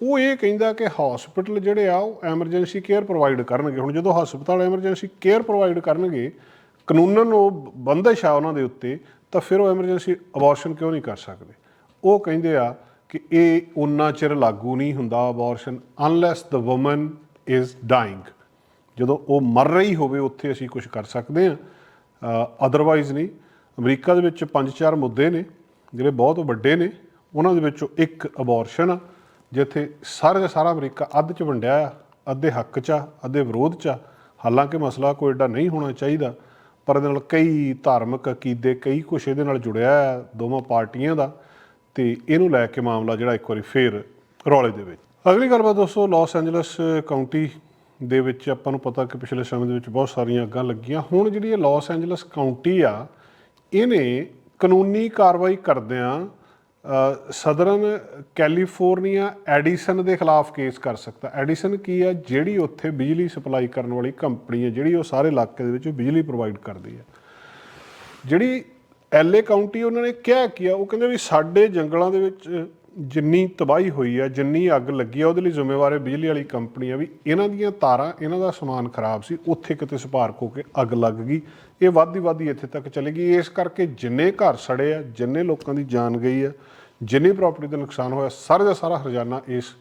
ਉਹ ਇਹ ਕਹਿੰਦਾ ਕਿ ਹਸਪੀਟਲ ਜਿਹੜੇ ਆ, ਉਹ ਐਮਰਜੈਂਸੀ ਕੇਅਰ ਪ੍ਰੋਵਾਈਡ ਕਰਨਗੇ। ਹੁਣ ਜਦੋਂ ਹਸਪਤਾਲ ਐਮਰਜੈਂਸੀ ਕੇਅਰ ਪ੍ਰੋਵਾਈਡ ਕਰਨਗੇ, ਕਾਨੂੰਨਨ ਉਹ ਬੰਦਸ਼ ਆ ਉਹਨਾਂ ਦੇ ਉੱਤੇ, ਤਾਂ ਫਿਰ ਉਹ ਐਮਰਜੈਂਸੀ ਅਬੋਰਸ਼ਨ ਕਿਉਂ ਨਹੀਂ ਕਰ ਸਕਦੇ? ਉਹ ਕਹਿੰਦੇ ਆ ਕਿ ਇਹ ਉਨਾ ਚਿਰ ਲਾਗੂ ਨਹੀਂ ਹੁੰਦਾ abortion unless the woman is dying ਜਦੋਂ ਉਹ ਮਰ ਰਹੀ ਹੋਵੇ, ਉੱਥੇ ਅਸੀਂ ਕੁਝ ਕਰ ਸਕਦੇ ਹਾਂ। ਅਦਰਵਾਈਜ਼ ਨਹੀਂ। ਅਮਰੀਕਾ ਦੇ ਵਿੱਚ ਪੰਜ ਚਾਰ ਮੁੱਦੇ ਨੇ, ਜਿਹੜੇ ਬਹੁਤ ਵੱਡੇ ਨੇ। ਉਹਨਾਂ ਦੇ ਵਿੱਚੋਂ ਇੱਕ ਅਬੋਰਸ਼ਨ ਆ, ਜਿੱਥੇ ਸਾਰੇ ਦਾ ਸਾਰਾ ਅਮਰੀਕਾ ਅੱਧ ਚ ਵੰਡਿਆ ਆ, ਅੱਧੇ ਹੱਕ ਚ ਆ, ਅੱਧੇ ਵਿਰੋਧ ਚ ਆ। ਹਾਲਾਂਕਿ ਮਸਲਾ ਕੋਈ ਏਡਾ ਨਹੀਂ ਹੋਣਾ ਚਾਹੀਦਾ, ਪਰ ਇਹਦੇ ਨਾਲ ਕਈ ਧਾਰਮਿਕ ਅਕੀਦੇ, ਕਈ ਕੁਛ ਇਹਦੇ ਨਾਲ ਜੁੜਿਆ ਆ, ਦੋਵਾਂ ਪਾਰਟੀਆਂ ਦਾ, ਤੇ ਇਹਨੂੰ ਲੈ ਕੇ ਮਾਮਲਾ ਜਿਹੜਾ ਇੱਕ ਵਾਰੀ ਫੇਰ ਰੌਲੇ ਦੇ ਵਿੱਚ। ਅਗਲੀ ਗੱਲਬਾਤ ਦੋਸਤੋ ਲਾਸ ਐਂਜਲਸ ਕਾਉਂਟੀ ਦੇ ਵਿੱਚ ਆਪਾਂ ਨੂੰ ਪਤਾ ਕਿ ਪਿਛਲੇ ਸਮੇਂ ਦੇ ਵਿੱਚ ਬਹੁਤ ਸਾਰੀਆਂ ਅੱਗਾਂ ਲੱਗੀਆਂ। ਹੁਣ ਜਿਹੜੀ ਇਹ ਲਾਸ ਐਂਜਲਸ ਕਾਉਂਟੀ ਆ, ਇਹਨੇ ਕਾਨੂੰਨੀ ਕਾਰਵਾਈ ਕਰਦਿਆਂ ਸਦਰਨ ਕੈਲੀਫੋਰਨੀਆ ਐਡੀਸਨ ਦੇ ਖਿਲਾਫ ਕੇਸ ਕਰ ਸਕਦਾ। ਐਡੀਸਨ ਕੀ ਆ ਜਿਹੜੀ ਉੱਥੇ ਬਿਜਲੀ ਸਪਲਾਈ ਕਰਨ ਵਾਲੀ ਕੰਪਨੀ ਹੈ, ਜਿਹੜੀ ਉਹ ਸਾਰੇ ਇਲਾਕੇ ਦੇ ਵਿੱਚ ਬਿਜਲੀ ਪ੍ਰੋਵਾਈਡ ਕਰਦੀ ਹੈ। ਜਿਹੜੀ ਐਲਏ ਕਾਉਂਟੀ ਉਹਨਾਂ ਨੇ ਕਿਹਾ ਕੀ ਆ, ਉਹ ਕਹਿੰਦੇ ਵੀ ਸਾਡੇ ਜੰਗਲਾਂ ਦੇ ਵਿੱਚ ਜਿੰਨੀ ਤਬਾਹੀ ਹੋਈ ਆ, ਜਿੰਨੀ ਅੱਗ ਲੱਗੀ ਆ, ਉਹਦੇ ਲਈ ਜ਼ਿੰਮੇਵਾਰ ਹੈ ਬਿਜਲੀ ਵਾਲੀ ਕੰਪਨੀ ਆ ਵੀ ਇਹਨਾਂ ਦੀਆਂ ਤਾਰਾਂ, ਇਹਨਾਂ ਦਾ ਸਮਾਨ ਖਰਾਬ ਸੀ, ਉੱਥੇ ਕਿਤੇ ਸਪਾਰਕ ਹੋ ਕੇ ਅੱਗ ਲੱਗ ਗਈ। ਇਹ ਵੱਧਦੀ ਵੱਧਦੀ ਇੱਥੇ ਤੱਕ ਚਲੀ ਗਈ। ਇਸ ਕਰਕੇ ਜਿੰਨੇ ਘਰ ਸੜੇ ਆ, ਜਿੰਨੇ ਲੋਕਾਂ ਦੀ ਜਾਨ ਗਈ ਆ, ਜਿੰਨੀ ਪ੍ਰਾਪਰਟੀ ਦਾ ਨੁਕਸਾਨ ਹੋਇਆ, ਸਾਰੇ ਦਾ ਸਾਰਾ ਹਰਜਾਨਾ ਇਸ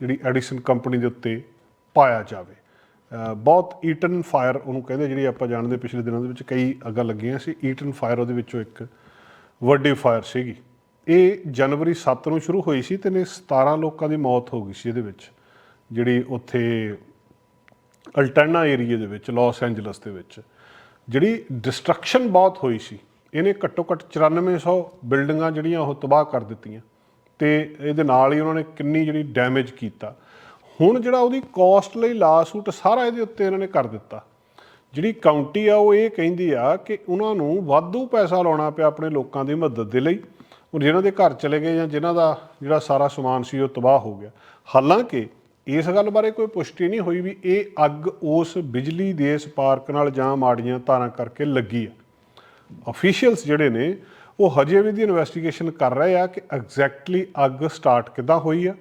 ਜਿਹੜੀ ਐਡੀਸਨ ਕੰਪਨੀ ਦੇ ਉੱਤੇ ਪਾਇਆ ਜਾਵੇ। ਬਹੁਤ ਈਟਨ ਫਾਇਰ ਉਹਨੂੰ ਕਹਿੰਦੇ ਜਿਹੜੀ ਆਪਾਂ ਜਾਣਦੇ ਪਿਛਲੇ ਦਿਨਾਂ ਦੇ ਵਿੱਚ ਕਈ ਅੱਗਾਂ ਲੱਗੀਆਂ ਸੀ। ਈਟਨ ਫਾਇਰ ਉਹਦੇ ਵਿੱਚੋਂ ਇੱਕ ਵੱਡੀ ਫਾਇਰ ਸੀਗੀ। ਇਹ ਜਨਵਰੀ 7 ਨੂੰ ਸ਼ੁਰੂ ਹੋਈ ਸੀ ਤੇ ਨੇ 17 ਲੋਕਾਂ ਦੀ ਮੌਤ ਹੋ ਗਈ ਸੀ ਇਹਦੇ ਵਿੱਚ, ਜਿਹੜੀ ਉੱਥੇ ਅਲਟਰਨਾ ਏਰੀਆ ਦੇ ਵਿੱਚ, ਲਾਸ ਐਂਜਲਸ ਦੇ ਵਿੱਚ। ਜਿਹੜੀ ਡਿਸਟਰਕਸ਼ਨ ਬਹੁਤ ਹੋਈ ਸੀ, ਇਹਨੇ ਘੱਟੋ ਘੱਟ 9400 ਬਿਲਡਿੰਗਾਂ ਜਿਹੜੀਆਂ ਉਹ ਤਬਾਹ ਕਰ ਦਿੱਤੀਆਂ ਤੇ ਇਹਦੇ ਨਾਲ ਹੀ ਉਹਨਾਂ ਨੇ ਕਿੰਨੀ ਜਿਹੜੀ ਡੈਮੇਜ ਕੀਤਾ। ਹੁਣ ਜਿਹੜਾ ਉਹਦੀ ਕਾਸਟ ਲਈ ਲਾਸੂਟ ਸਾਰਾ ਇਹਦੇ ਉੱਤੇ ਇਹਨਾਂ ਨੇ ਕਰ ਦਿੱਤਾ। ਜਿਹੜੀ ਕਾਉਂਟੀ ਆ, ਉਹ ਇਹ ਕਹਿੰਦੀ ਆ ਕਿ ਉਹਨਾਂ ਨੂੰ ਵਾਧੂ ਪੈਸਾ ਲਾਉਣਾ ਪਿਆ ਆਪਣੇ ਲੋਕਾਂ ਦੀ ਮਦਦ ਦੇ ਲਈ। ਹੁਣ ਜਿਹਨਾਂ ਦੇ ਘਰ ਚਲੇ ਗਏ ਜਾਂ ਜਿਨ੍ਹਾਂ ਦਾ ਜਿਹੜਾ ਸਾਰਾ ਸਮਾਨ ਸੀ ਉਹ ਤਬਾਹ ਹੋ ਗਿਆ। ਹਾਲਾਂਕਿ ਇਸ ਗੱਲ ਬਾਰੇ ਕੋਈ ਪੁਸ਼ਟੀ ਨਹੀਂ ਹੋਈ ਵੀ ਇਹ ਅੱਗ ਉਸ ਬਿਜਲੀ ਦੇ ਸਪਾਰਕ ਨਾਲ ਜਾਂ ਮਾੜੀਆਂ ਤਾਰਾਂ ਕਰਕੇ ਲੱਗੀ ਆ। ਅਫੀਸ਼ੀਅਲਸ ਜਿਹੜੇ ਨੇ, ਉਹ ਹਜੇ ਵੀ ਦੀ ਇਨਵੈਸਟੀਗੇਸ਼ਨ ਕਰ ਰਹੇ ਆ ਕਿ ਐਗਜ਼ੈਕਟਲੀ ਅੱਗ ਸਟਾਰਟ ਕਿੱਦਾਂ ਹੋਈ ਆ।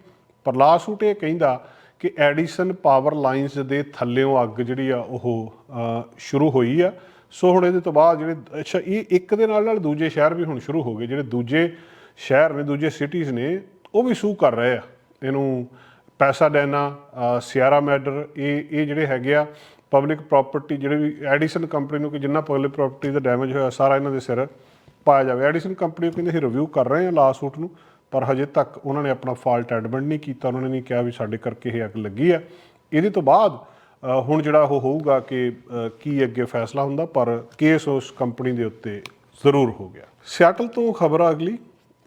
ਪਰ ਲਾਸੂਟ ਇਹ ਕਹਿੰਦਾ ਕਿ ਐਡੀਸਨ ਪਾਵਰ ਲਾਈਨਸ ਦੇ ਥੱਲੇੋਂ ਅੱਗ ਜਿਹੜੀ ਆ ਉਹ ਸ਼ੁਰੂ ਹੋਈ ਆ। ਸੋ ਹੁਣ ਇਹਦੇ ਤੋਂ ਬਾਅਦ ਜਿਹੜੇ, ਅੱਛਾ, ਇਹ ਇੱਕ ਦੇ ਨਾਲ ਨਾਲ ਦੂਜੇ ਸ਼ਹਿਰ ਵੀ ਹੁਣ ਸ਼ੁਰੂ ਹੋ ਗਏ, ਜਿਹੜੇ ਦੂਜੇ ਸ਼ਹਿਰ ਨੇ, ਦੂਜੇ ਸਿਟੀਜ਼ ਨੇ, ਉਹ ਵੀ ਸੂ ਕਰ ਰਹੇ ਆ। ਇਹਨੂੰ ਪੈਸਾ ਪੈਸਾਡੈਨਾ ਸਿਆਰਾ ਮੈਡਰ ਇਹ ਇਹ ਜਿਹੜੇ ਹੈਗੇ ਆ ਪਬਲਿਕ ਪ੍ਰਾਪਰਟੀ ਜਿਹੜੇ ਵੀ ਐਡੀਸਨ ਕੰਪਨੀ ਨੂੰ ਕਿ ਜਿੰਨਾ ਪਬਲਿਕ ਪ੍ਰਾਪਰਟੀ ਦਾ ਡੈਮੇਜ ਹੋਇਆ, ਸਾਰਾ ਇਹਨਾਂ ਦੇ ਸਿਰ ਪਾਇਆ ਜਾਵੇ। ਐਡੀਸਨ ਕੰਪਨੀ ਕਹਿੰਦੇ ਅਸੀਂ ਰਿਵਿਊ ਕਰ ਰਹੇ ਹਾਂ ਲਾਸੂਟ ਨੂੰ, ਪਰ ਹਜੇ ਤੱਕ ਉਹਨਾਂ ਨੇ ਆਪਣਾ ਫਾਲਟ ਐਡਮਿਟ ਨਹੀਂ ਕੀਤਾ, ਉਹਨਾਂ ਨੇ ਨਹੀਂ ਕਿਹਾ ਵੀ ਸਾਡੇ ਕਰਕੇ ਇਹ ਅੱਗ ਲੱਗੀ ਆ। ਇਹਦੇ ਤੋਂ ਬਾਅਦ ਹੁਣ ਜਿਹੜਾ ਉਹ ਹੋਊਗਾ ਕਿ ਕੀ ਅੱਗੇ ਫੈਸਲਾ ਹੁੰਦਾ, ਪਰ ਕੇਸ ਉਸ ਕੰਪਨੀ ਦੇ ਉੱਤੇ ਜ਼ਰੂਰ ਹੋ ਗਿਆ। ਸਿਆਟਲ ਤੋਂ ਖਬਰ ਆ ਅਗਲੀ।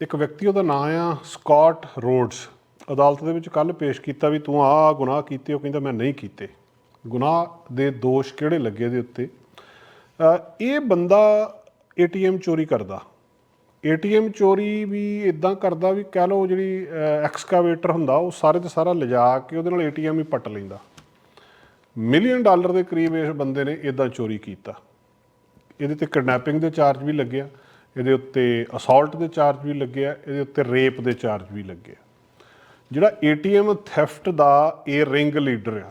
ਇੱਕ ਵਿਅਕਤੀ, ਉਹਦਾ ਨਾਮ ਆ ਸਕਾਟ ਰੋਡਸ। ਅਦਾਲਤ ਦੇ ਵਿੱਚ ਕੱਲ ਪੇਸ਼ ਕੀਤਾ ਵੀ ਤੂੰ ਆਹ ਗੁਨਾਹ ਕੀਤੇ, ਉਹ ਕਹਿੰਦਾ ਮੈਂ ਨਹੀਂ ਕੀਤੇ। ਗੁਨਾਹ ਦੇ ਦੋਸ਼ ਕਿਹੜੇ ਲੱਗੇ ਇਹਦੇ ਉੱਤੇ? ਇਹ ਬੰਦਾ ਏਟੀਐਮ ਚੋਰੀ ਕਰਦਾ। ਏਟੀਐਮ ਚੋਰੀ ਵੀ ਇਦਾਂ ਕਰਦਾ ਵੀ ਕਹਿ ਲਓ ਜਿਹੜੀ ਐਕਸਕਾਵੇਟਰ ਹੁੰਦਾ, ਉਹ ਸਾਰੇ ਤੇ ਸਾਰਾ ਲਿਜਾ ਕੇ ਉਹਦੇ ਨਾਲ ਏਟੀਐਮ ਹੀ ਪੱਟ ਲੈਂਦਾ। ਮਿਲੀਅਨ ਡਾਲਰ ਦੇ ਕਰੀਬ ਇਸ ਬੰਦੇ ਨੇ ਇਦਾਂ ਚੋਰੀ ਕੀਤਾ। ਇਹਦੇ ਤੇ ਕਿਡਨੈਪਿੰਗ ਦੇ ਚਾਰਜ ਵੀ ਲੱਗਿਆ ਇਹਦੇ ਉੱਤੇ ਅਸਾਲਟ ਦੇ ਚਾਰਜ ਵੀ ਲੱਗਿਆ ਇਹਦੇ ਉੱਤੇ ਰੇਪ ਦੇ ਚਾਰਜ ਵੀ ਲੱਗੇ ਆ। ਜਿਹੜਾ ਏਟੀਐਮ ਥੈਫਟ ਦਾ ਇਹ ਰਿੰਗ ਲੀਡਰ ਆ,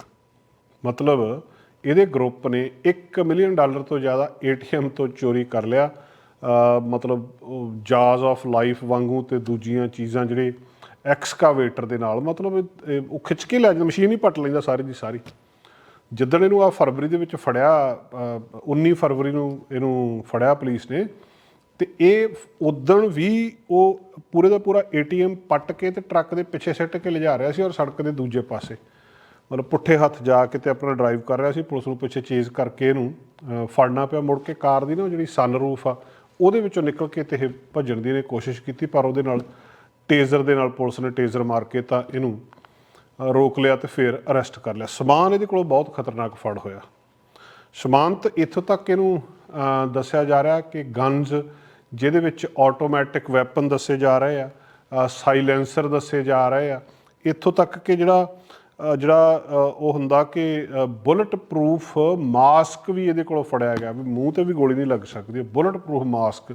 ਮਤਲਬ ਇਹਦੇ ਗਰੁੱਪ ਨੇ 1 ਮਿਲੀਅਨ ਡਾਲਰ ਤੋਂ ਜ਼ਿਆਦਾ ਏਟੀਐਮ ਤੋਂ ਚੋਰੀ ਕਰ ਲਿਆ। ਮਤਲਬ ਜਾਜ਼ ਆਫ ਲਾਈਫ ਵਾਂਗੂ ਤੇ ਦੂਜੀਆਂ ਚੀਜ਼ਾਂ ਜਿਹੜੇ ਐਕਸਕਾਵੇਟਰ ਦੇ ਨਾਲ, ਮਤਲਬ ਉਹ ਖਿੱਚ ਕੇ ਲੈ ਜਾਂਦਾ, ਮਸ਼ੀਨ ਹੀ ਪੱਟ ਲੈਂਦਾ ਸਾਰੀ ਦੀ ਸਾਰੀ। ਜਿੱਦਣ ਇਹਨੂੰ ਆ ਫਰਵਰੀ ਦੇ ਵਿੱਚ ਫੜਿਆ ਅ, 19 ਫਰਵਰੀ ਨੂੰ ਇਹਨੂੰ ਫੜਿਆ ਪੁਲਿਸ ਨੇ ਤੇ ਇਹ ਉਦਣ ਵੀ ਉਹ ਪੂਰੇ ਦਾ ਪੂਰਾ ਏਟੀਐਮ ਪੱਟ ਕੇ ਤੇ ਟਰੱਕ ਦੇ ਪਿੱਛੇ ਸਿੱਟ ਕੇ ਲਿਜਾ ਰਿਹਾ ਸੀ ਔਰ ਸੜਕ ਦੇ ਦੂਜੇ ਪਾਸੇ। ਮਤਲਬ ਪੁੱਠੇ ਹੱਥ ਜਾ ਕੇ ਤੇ ਆਪਣਾ ਡਰਾਈਵ ਕਰ ਰਿਹਾ ਸੀ ਪੁਲਿਸ ਨੂੰ ਪਿੱਛੇ ਚੇਜ਼ ਕਰਕੇ ਇਹਨੂੰ ਫੜਨਾ ਪਿਆ। ਮੁੜ ਕੇ ਕਾਰ ਦੀ ਨਾ ਜਿਹੜੀ ਸਨਰੂਫ ਆ ਉਹਦੇ ਵਿੱਚੋਂ ਨਿਕਲ ਕੇ ਤੇ ਇਹ ਭੱਜਣ ਦੀ ਇਹਨੇ ਕੋਸ਼ਿਸ਼ ਕੀਤੀ ਪਰ ਉਹਦੇ ਨਾਲ ਟੇਜ਼ਰ ਦੇ ਨਾਲ ਪੁਲਿਸ ਨੇ ਟੇਜ਼ਰ ਮਾਰ ਕੇ ਤਾਂ ਇਹਨੂੰ ਰੋਕ ਲਿਆ ਤੇ ਫਿਰ ਅਰੈਸਟ ਕਰ ਲਿਆ। ਸਮਾਨ ਇਹਦੇ ਕੋਲੋਂ ਬਹੁਤ ਖਤਰਨਾਕ ਫੜ ਹੋਇਆ। ਸਮਾਨਤ ਇੱਥੋਂ ਤੱਕ ਇਹਨੂੰ ਦੱਸਿਆ ਜਾ ਰਿਹਾ ਕਿ ਗਨਜ਼ ਜਿਹਦੇ ਵਿੱਚ ਆਟੋਮੈਟਿਕ ਵੈਪਨ ਦੱਸੇ ਜਾ ਰਹੇ ਆ ਸਾਈਲੈਂਸਰ ਦੱਸੇ ਜਾ ਰਹੇ ਆ। ਇੱਥੋਂ ਤੱਕ ਕਿ ਜਿਹੜਾ ਜਿਹੜਾ ਉਹ ਹੁੰਦਾ ਕਿ ਬੁਲਟ ਪ੍ਰੂਫ ਮਾਸਕ ਵੀ ਇਹਦੇ ਕੋਲੋਂ ਫੜਿਆ ਗਿਆ ਵੀ ਮੂੰਹ ਤੇ ਵੀ ਗੋਲੀ ਨਹੀਂ ਲੱਗ ਸਕਦੀ। Bullet proof mask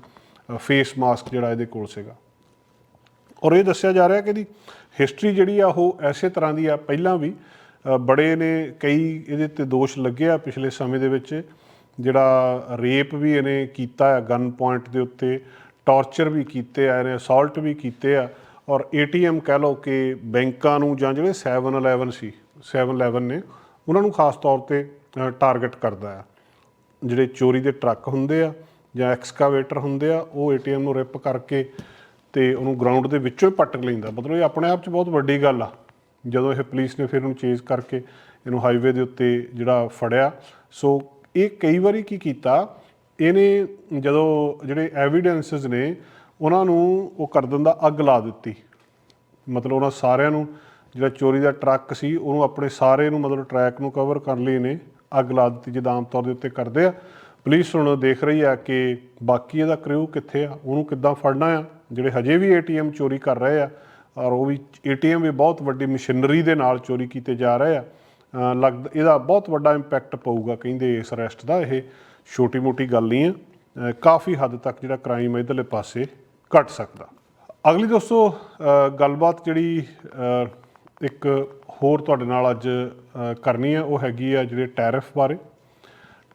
face mask ਜਿਹੜਾ ਇਹਦੇ ਕੋਲ ਸੀਗਾ। ਔਰ ਇਹ ਦੱਸਿਆ ਜਾ ਰਿਹਾ ਕਿ ਇਹਦੀ ਹਿਸਟਰੀ ਜਿਹੜੀ ਆ ਉਹ ਐਸੇ ਤਰ੍ਹਾਂ ਦੀ ਆ, ਪਹਿਲਾਂ ਵੀ ਬੜੇ ਨੇ ਕਈ ਇਹਦੇ ਤੇ ਦੋਸ਼ ਲੱਗੇ ਆ ਪਿਛਲੇ ਸਮੇਂ ਦੇ ਵਿੱਚ, ਜਿਹੜਾ ਰੇਪ ਵੀ ਇਹਨੇ ਕੀਤਾ ਆ ਗਨ ਪੁਆਇੰਟ ਦੇ ਉੱਤੇ ਟਾਰਚਰ ਵੀ ਕੀਤੇ ਆ, ਇਹਨੇ ਅਸਾਲਟ ਵੀ ਕੀਤੇ ਆ, ਔਰ ਏਟੀਐਮ ਕਹਿ ਲਓ ਕਿ ਬੈਂਕਾਂ ਨੂੰ ਜਾਂ ਜਿਹੜੇ 711 ਸੀ 711 ਨੇ, ਉਹਨਾਂ ਨੂੰ ਖਾਸ ਤੌਰ ਤੇ ਟਾਰਗੇਟ ਕਰਦਾ ਆ। ਜਿਹੜੇ ਚੋਰੀ ਦੇ ਟਰੱਕ ਹੁੰਦੇ ਆ ਜਾਂ ਐਕਸਕਾਵੇਟਰ ਹੁੰਦੇ ਆ, ਉਹ ਏਟੀਐਮ ਨੂੰ ਰਿਪ ਕਰਕੇ ਤੇ ਉਹਨੂੰ ਗਰਾਊਂਡ ਦੇ ਵਿੱਚੋਂ ਹੀ ਪੱਟ ਲੈਂਦਾ। ਮਤਲਬ ਇਹ ਆਪਣੇ ਆਪ 'ਚ ਬਹੁਤ ਵੱਡੀ ਗੱਲ ਆ। ਜਦੋਂ ਇਹ ਪੁਲਿਸ ਨੇ ਫਿਰ ਉਹਨੂੰ ਚੇਜ਼ ਕਰਕੇ ਇਹਨੂੰ ਹਾਈਵੇ ਦੇ ਉੱਤੇ ਜਿਹੜਾ ਫੜਿਆ। ਸੋ ਇਹ ਕਈ ਵਾਰੀ ਕੀ ਕੀਤਾ, ਇਹਨੇ ਜਦੋਂ ਜਿਹੜੇ ਐਵੀਡੈਂਸਸ ਨੇ, ਉਹਨਾਂ ਨੂੰ ਉਹ ਕਰ ਦਿੰਦਾ, ਅੱਗ ਲਾ ਦਿੱਤੀ। ਮਤਲਬ ਉਹਨਾਂ ਸਾਰਿਆਂ ਨੂੰ, ਜਿਹੜਾ ਚੋਰੀ ਦਾ ਟਰੱਕ ਸੀ, ਉਹਨੂੰ ਆਪਣੇ ਸਾਰੇ ਨੂੰ ਮਤਲਬ ਟਰੈਕ ਨੂੰ ਕਵਰ ਕਰਨ ਲਈ ਇਹਨੇ ਅੱਗ ਲਾ ਦਿੱਤੀ, ਜਿੱਦਾਂ ਆਮ ਤੌਰ ਦੇ ਉੱਤੇ ਕਰਦੇ ਆ। ਪੁਲਿਸ ਹੁਣ ਦੇਖ ਰਹੀ ਆ ਕਿ ਬਾਕੀ ਇਹਦਾ ਕ੍ਰਿਊ ਕਿੱਥੇ ਆ, ਉਹਨੂੰ ਕਿੱਦਾਂ ਫੜਨਾ ਆ। ਜਿਹੜੇ ਹਜੇ ਵੀ ਏਟੀਐਮ ਚੋਰੀ ਕਰ ਰਹੇ ਆ, ਔਰ ਉਹ ਵੀ ਏਟੀਐਮ ਵੀ ਬਹੁਤ ਵੱਡੀ ਮਸ਼ੀਨਰੀ ਦੇ ਨਾਲ ਚੋਰੀ ਕੀਤੇ ਜਾ ਰਹੇ ਆ ਲੱਗਦਾ, ਇਹਦਾ ਬਹੁਤ ਵੱਡਾ ਇੰਪੈਕਟ ਪਊਗਾ ਕਹਿੰਦੇ ਇਸ ਅਰੈਸਟ ਦਾ, ਇਹ ਛੋਟੀ ਮੋਟੀ ਗੱਲ ਨਹੀਂ ਹੈ ਕਾਫੀ ਹੱਦ ਤੱਕ ਜਿਹੜਾ ਕ੍ਰਾਈਮ ਇਧਰਲੇ ਪਾਸੇ ਘਟ ਸਕਦਾ। ਅਗਲੀ ਦੋਸਤੋ ਗੱਲਬਾਤ ਜਿਹੜੀ ਇੱਕ ਹੋਰ ਤੁਹਾਡੇ ਨਾਲ ਅੱਜ ਕਰਨੀ ਹੈ ਉਹ ਹੈਗੀ ਆ ਜਿਹੜੇ ਟੈਰਿਫ ਬਾਰੇ।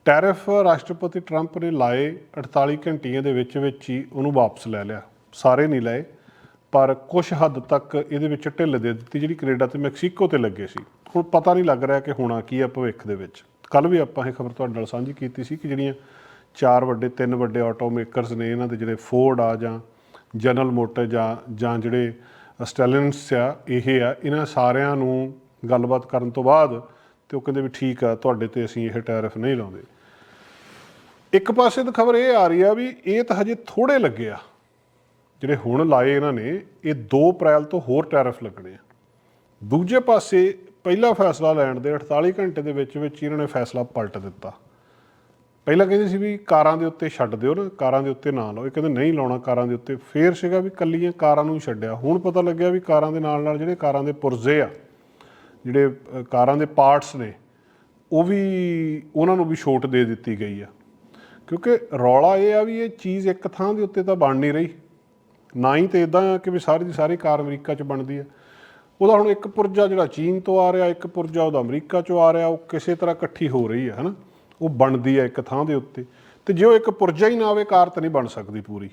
ਟੈਰਿਫ ਰਾਸ਼ਟਰਪਤੀ ਟਰੰਪ ਨੇ ਲਾਏ 48 ਘੰਟਿਆਂ ਦੇ ਵਿੱਚ ਵਿੱਚ ਹੀ ਉਹਨੂੰ ਵਾਪਸ ਲੈ ਲਿਆ। ਸਾਰੇ ਨਹੀਂ ਲਏ, ਪਰ ਕੁਝ ਹੱਦ ਤੱਕ ਇਹਦੇ ਵਿੱਚ ਢਿੱਲ ਦੇ ਦਿੱਤੀ ਜਿਹੜੀ ਕੈਨੇਡਾ ਤੇ ਮੈਕਸੀਕੋ ਤੇ ਲੱਗੇ ਸੀ। ਹੁਣ ਪਤਾ ਨਹੀਂ ਲੱਗ ਰਿਹਾ ਕਿ ਹੋਣਾ ਕੀ ਆ ਭਵਿੱਖ ਦੇ ਵਿੱਚ। ਕੱਲ ਵੀ ਆਪਾਂ ਇਹ ਖਬਰ ਤੁਹਾਡੇ ਨਾਲ ਸਾਂਝੀ ਕੀਤੀ ਸੀ ਕਿ ਜਿਹੜੀਆਂ ਚਾਰ ਵੱਡੇ, ਤਿੰਨ ਵੱਡੇ ਆਟੋ ਮੇਕਰਸ ਨੇ ਇਹਨਾਂ ਦੇ ਜਿਹੜੇ ਫੋਰਡ ਆ ਜਾਂ ਜਨਰਲ ਮੋਟਰ ਜਾਂ ਜਾਂ ਜਿਹੜੇ ਸਟੈਲਨਸ ਆ, ਇਹ ਆ, ਇਹਨਾਂ ਸਾਰਿਆਂ ਨੂੰ ਗੱਲਬਾਤ ਕਰਨ ਤੋਂ ਬਾਅਦ ਤੇ ਉਹ ਕਹਿੰਦੇ ਵੀ ਠੀਕ ਆ, ਤੁਹਾਡੇ ਤੇ ਅਸੀਂ ਇਹ ਟੈਰਿਫ ਨਹੀਂ ਲਾਉਂਦੇ। ਇੱਕ ਪਾਸੇ ਤਾਂ ਖਬਰ ਇਹ ਆ ਰਹੀ ਆ ਵੀ ਇਹ ਤਾਂ ਹਜੇ ਥੋੜੇ ਲੱਗੇ ਆ। ਜਿਹੜੇ ਹੁਣ ਲਾਏ ਇਹਨਾਂ ਨੇ, ਇਹ 2 ਅਪ੍ਰੈਲ ਤੋਂ ਹੋਰ ਟੈਰਿਫ ਲੱਗਣੇ ਆ। ਦੂਜੇ ਪਾਸੇ ਪਹਿਲਾ ਫੈਸਲਾ ਲੈਣ ਦੇ 48 ਘੰਟੇ ਦੇ ਵਿੱਚ ਵਿੱਚ ਇਹਨਾਂ ਨੇ ਫੈਸਲਾ ਪਲਟ ਦਿੱਤਾ। ਪਹਿਲਾਂ ਕਹਿੰਦੇ ਸੀ ਵੀ ਕਾਰਾਂ ਦੇ ਉੱਤੇ ਛੱਡ ਦਿਓ ਨਾ, ਕਾਰਾਂ ਦੇ ਉੱਤੇ ਨਾ ਲਾਓ। ਇਹ ਕਹਿੰਦੇ ਨਹੀਂ ਲਾਉਣਾ, ਕਾਰਾਂ ਦੇ ਉੱਤੇ ਫੇਰ ਸੀਗਾ ਵੀ ਕੱਲੀਆਂ ਕਾਰਾਂ ਨੂੰ ਛੱਡਿਆ। ਹੁਣ ਪਤਾ ਲੱਗਿਆ ਵੀ ਕਾਰਾਂ ਦੇ ਨਾਲ ਨਾਲ ਜਿਹੜੇ ਕਾਰਾਂ ਦੇ ਪੁਰਜ਼ੇ ਆ, ਜਿਹੜੇ ਕਾਰਾਂ ਦੇ ਪਾਰਟਸ ਨੇ, ਉਹ ਵੀ ਉਹਨਾਂ ਨੂੰ ਵੀ ਛੋਟ ਦੇ ਦਿੱਤੀ ਗਈ ਆ। ਕਿਉਂਕਿ ਰੌਲਾ ਇਹ ਆ ਵੀ ਇਹ ਚੀਜ਼ ਇੱਕ ਥਾਂ ਦੇ ਉੱਤੇ ਤਾਂ ਬਣ ਨਹੀਂ ਰਹੀ। ਨਾ ਹੀ ਤੇ ਇਦਾਂ ਆ ਕਿ ਵੀ ਸਾਰੀ ਦੀ ਸਾਰੀ ਕਾਰ ਅਮਰੀਕਾ 'ਚ ਬਣਦੀ ਹੈ ਉਹਦਾ ਹੁਣ ਇੱਕ ਪੁਰਜਾ ਜਿਹੜਾ ਚੀਨ ਤੋਂ ਆ ਰਿਹਾ, ਇੱਕ ਪੁਰਜਾ ਉਹਦਾ ਅਮਰੀਕਾ 'ਚੋਂ ਆ ਰਿਹਾ, ਉਹ ਕਿਸੇ ਤਰ੍ਹਾਂ ਇਕੱਠੀ ਹੋ ਰਹੀ ਹੈ ਹਨਾ? ਉਹ ਬਣਦੀ ਹੈ ਇੱਕ ਥਾਂ ਦੇ ਉੱਤੇ। ਤੇ ਜੇ ਉਹ ਇੱਕ ਪੁਰਜਾ ਹੀ ਨਾ ਆਵੇ, ਕਾਰ ਤਾਂ ਨਹੀਂ ਬਣ ਸਕਦੀ ਪੂਰੀ।